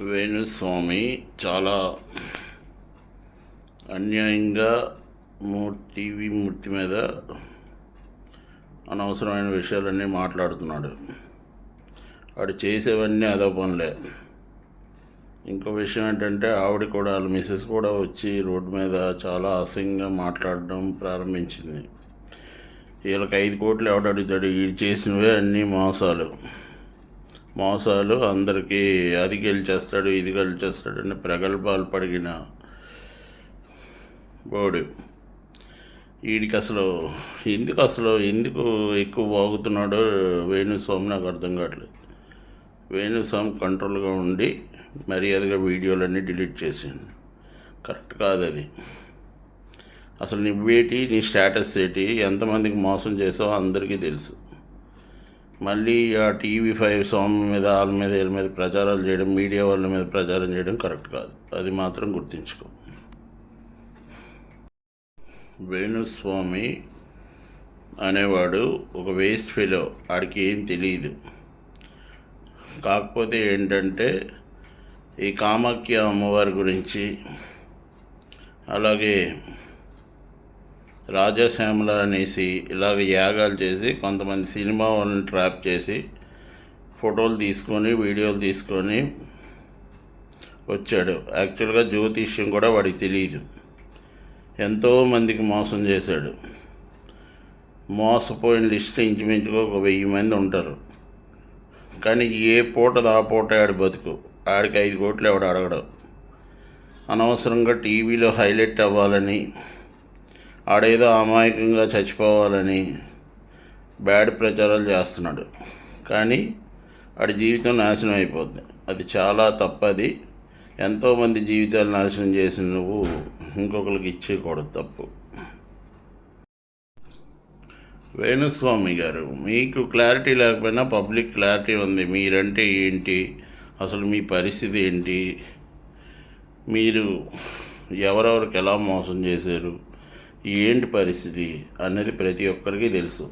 వేణుస్వామి చాలా అన్యాయంగా టీవీ మూర్తి మీద అనవసరమైన విషయాలన్నీ మాట్లాడుతున్నాడు. వాడు చేసేవన్నీ అదో పనులే. ఇంకో విషయం ఏంటంటే ఆవిడ కూడా వాళ్ళ మిస్సెస్ కూడా వచ్చి రోడ్డు మీద చాలా అసహ్యంగా మాట్లాడడం ప్రారంభించింది. వీళ్ళకి ఐదు కోట్లు ఎవడు అడుగుతాడు? వీడు చేసినవే అన్నీ మోసాలు. మోసాలు అందరికీ అది గెలిచేస్తాడు ఇది గెలిచేస్తాడు అని ప్రగల్భాలు పడిగిన బోడు వీడికి అసలు ఎందుకు అసలు ఎందుకు ఎక్కువ బాగుతున్నాడో వేణుస్వామి నాకు అర్థం కావట్లేదు. వేణుస్వామి కంట్రోల్గా ఉండి మర్యాదగా వీడియోలన్నీ డిలీట్ చేసింది కరెక్ట్ కాదు అది. అసలు నువ్వేటి నీ స్టేటస్ ఏంటి ఎంతమందికి మోసం చేసావో అందరికీ తెలుసు. మళ్ళీ ఆ టీవీ ఫైవ్ స్వామి మీద వాళ్ళ మీద వీళ్ళ మీద ప్రచారాలు చేయడం మీడియా వాళ్ళ మీద ప్రచారం చేయడం కరెక్ట్ కాదు. అది మాత్రం గుర్తించుకో. వేణుస్వామి అనేవాడు ఒక వేస్ట్ ఫెలో ఆడికి ఏం తెలియదు కాకపోతే ఏంటంటే ఈ కామాఖ్య అమ్మవారి గురించి అలాగే రాజశ్యామల అనేసి ఇలాగ యాగాలు చేసి కొంతమంది సినిమా వాళ్ళని ట్రాప్ చేసి ఫోటోలు తీసుకొని వీడియోలు తీసుకొని వచ్చాడు. యాక్చువల్గా జ్యోతిష్యం కూడా వాడికి తెలియదు ఎంతోమందికి మోసం చేశాడు. మోసపోయిన లిస్ట్ ఇంచుమించుగా ఒక వెయ్యి మంది ఉంటారు. కానీ ఏ పూట ఆ పూట ఆడి బతుకు. ఆడికి ఐదు కోట్లు ఎవడు అడగడు. అనవసరంగా టీవీలో హైలైట్ అవ్వాలని ఆడేదో అమాయకంగా చచ్చిపోవాలని బ్యాడ్ ప్రచారాలు చేస్తున్నాడు. కానీ ఆడి జీవితం నాశనం అయిపోద్ది. అది చాలా తప్పది. ఎంతోమంది జీవితాలు నాశనం చేసిన నువ్వు ఇంకొకరికి ఇచ్చేయకూడదు తప్పు. వేణుస్వామి గారు మీకు క్లారిటీ లేకపోయినా పబ్లిక్ క్లారిటీ ఉంది. మీరంటే ఏంటి? అసలు మీ పరిస్థితి ఏంటి? మీరు ఎవరెవరికి ఎలా మోసం చేశారు? ఏంటి పరిస్థితి అన్నది ప్రతి ఒక్కరికి తెలుసు.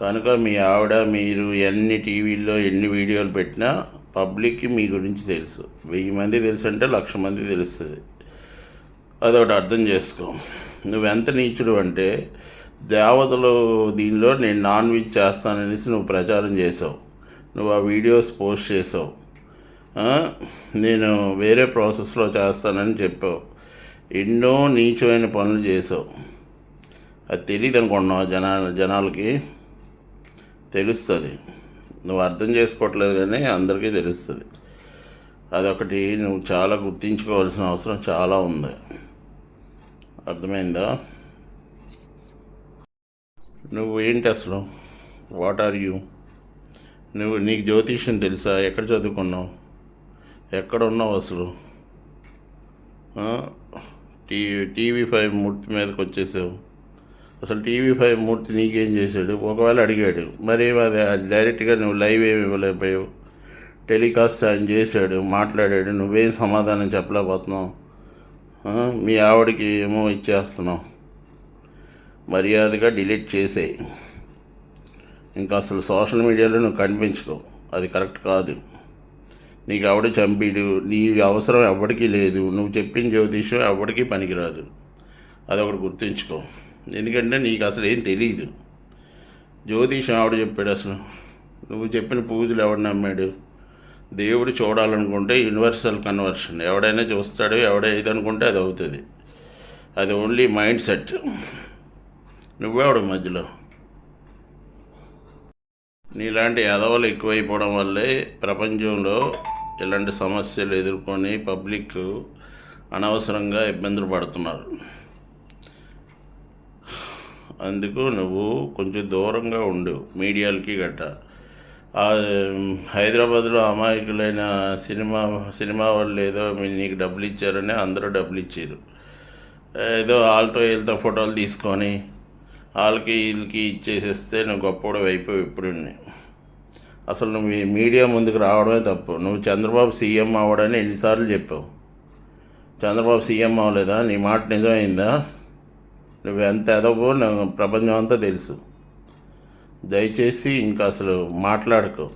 కనుక మీ ఆవిడ మీరు ఎన్ని టీవీల్లో ఎన్ని వీడియోలు పెట్టినా పబ్లిక్కి మీ గురించి తెలుసు. వెయ్యి మంది తెలుసు అంటే లక్ష మంది తెలుస్తుంది. అదొకటి అర్థం చేసుకో. నువ్వెంత నీచుడు అంటే దేవతలు దీనిలో నేను నాన్ వెజ్ చేస్తాననేసి నువ్వు ప్రచారం చేసావు. నువ్వు ఆ వీడియోస్ పోస్ట్ చేసావు. నేను వేరే ప్రాసెస్లో చేస్తానని చెప్పావు. ఎన్నో నీచమైన పనులు చేసావు అది తెలియదు అనుకుంటున్నావు జనా జనాలకి? తెలుస్తుంది. నువ్వు అర్థం చేసుకోవట్లేదు కానీ అందరికీ తెలుస్తుంది. అదొకటి నువ్వు చాలా గుర్తించుకోవాల్సిన అవసరం చాలా ఉంది. అర్థమైందా? నువ్వు ఏంటి అసలు? వాట్ ఆర్ యూ నువ్వు నీకు జ్యోతిష్యం తెలుసా? ఎక్కడ చదువుకున్నావు? ఎక్కడ ఉన్నావు అసలు టీవీ టీవీ ఫైవ్ మూర్తి మీదకి వచ్చేసావు. అసలు టీవీ ఫైవ్ మూర్తి నీకేం చేశాడు? ఒకవేళ అడిగాడు మరి అది డైరెక్ట్గా నువ్వు లైవ్ ఏమి ఇవ్వలేకపోయావు? టెలికాస్ట్ ఆయన చేశాడు మాట్లాడాడు నువ్వేం సమాధానం చెప్పలేకపోతున్నావు? మీ ఆవిడకి ఏమో ఇచ్చేస్తున్నావు. మర్యాదగా డిలీట్ చేసేయి. ఇంకా అసలు సోషల్ మీడియాలో నువ్వు కనిపించుకో. అది కరెక్ట్ కాదు. నీకు ఆవిడ చంపిడు నీ అవసరం ఎవరికీ లేదు. నువ్వు చెప్పిన జ్యోతిషం ఎవరికీ పనికిరాదు. అదొకటి గుర్తుంచుకో. ఎందుకంటే నీకు అసలు ఏం తెలియదు జ్యోతిషం ఆవిడ చెప్పాడు అసలు. నువ్వు చెప్పిన పూజలు ఎవడు నమ్మాడు? దేవుడు చూడాలనుకుంటే యూనివర్సల్ కన్వర్షన్. ఎవడైనా చూస్తాడు ఎవడైతే అనుకుంటే అది అవుతుంది. అది ఓన్లీ మైండ్ సెట్. నువ్వెవడు మధ్యలో? నీలాంటి ఎదవలు ఎక్కువైపోవడం వల్లే ప్రపంచంలో ఇలాంటి సమస్యలు ఎదుర్కొని పబ్లిక్ అనవసరంగా ఇబ్బందులు పడుతున్నారు. అందుకు నువ్వు కొంచెం దూరంగా ఉండు మీడియాలకి గట్ట. హైదరాబాద్లో అమాయకులైన సినిమా సినిమా వాళ్ళు ఏదో మీ- నీకు డబ్బులు ఇచ్చారని అందరూ డబ్బులు ఇచ్చారు. ఏదో వాళ్ళతో వీళ్ళతో ఫోటోలు తీసుకొని వాళ్ళకి వీళ్ళకి ఇచ్చేసేస్తే నువ్వు గొప్పడు అయిపోయి ఇప్పుడు అసలు నువ్వు మీడియా ముందుకు రావడమే తప్పు. నువ్వు చంద్రబాబు సీఎం అవ్వడని ఎన్నిసార్లు చెప్పావు. చంద్రబాబు సీఎం అవ్వలేదా? నీ మాట నిజమైందా? నువ్వు ఎంత ఎదవో నువ్వు ప్రపంచం అంతా తెలుసు. దయచేసి ఇంకా అసలు మాట్లాడుకో.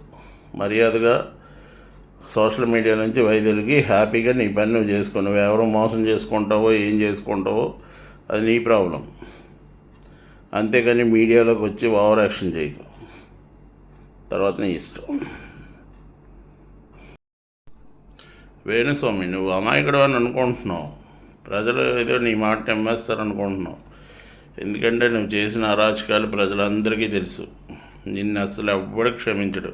మర్యాదగా సోషల్ మీడియా నుంచి వైద్యులకి హ్యాపీగా నీ పని నువ్వు చేసుకో నువ్వు ఎవరు మోసం చేసుకుంటావో ఏం చేసుకుంటావో అది నీ ప్రాబ్లం. అంతేగాని మీడియాలోకి వచ్చి ఓవర్ యాక్షన్ చేయకు తర్వాత నీ ఇష్టం. వేణుస్వామి నువ్వు అమాయకుడు అని అనుకుంటున్నావు. ప్రజలు ఏదో నీ మాట నమ్మేస్తారనుకుంటున్నావు ఎందుకంటే నువ్వు చేసిన అరాచకాలు ప్రజలందరికీ తెలుసు. నిన్ను అసలు ఎవ్వడు క్షమించడు.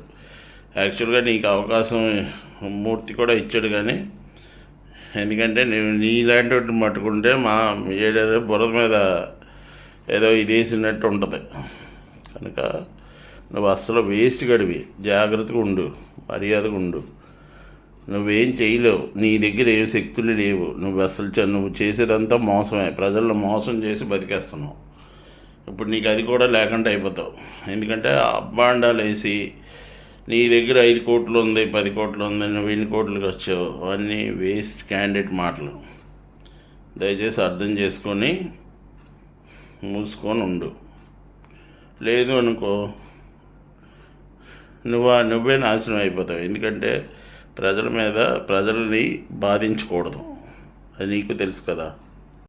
యాక్చువల్గా నీకు అవకాశం మూర్తి కూడా ఇచ్చాడు కానీ ఎందుకంటే నువ్వు నీలాంటి వాటిని పట్టుకుంటే మా ఏడాది బురద మీద ఏదో ఇది వేసినట్టు ఉంటుంది. కనుక నువ్వు అస్సలు వేస్ట్ గడివి. జాగ్రత్తగా ఉండు. మర్యాదగా ఉండు. నువ్వేం చేయలేవు. నీ దగ్గర ఏం శక్తులు లేవు. నువ్వు అసలు నువ్వు చేసేదంతా మోసమే. ప్రజలను మోసం చేసి బతికేస్తున్నావు. ఇప్పుడు నీకు అది కూడా లేకుండా అయిపోతావు. ఎందుకంటే అబ్బాండాలు వేసి నీ దగ్గర ఐదు కోట్లు ఉంది పది కోట్లు ఉంది నువ్వు ఎన్ని కోట్లకి వచ్చావు? అవన్నీ వేస్ట్ క్యాండిడేట్ మాటలు. దయచేసి అర్థం చేసుకొని మూసుకొని ఉండు. లేదు అనుకో నువ్వు నువ్వే నాశనం అయిపోతావు. ఎందుకంటే ప్రజల మీద ప్రజల్ని బాధించకూడదు. అది నీకు తెలుసు కదా.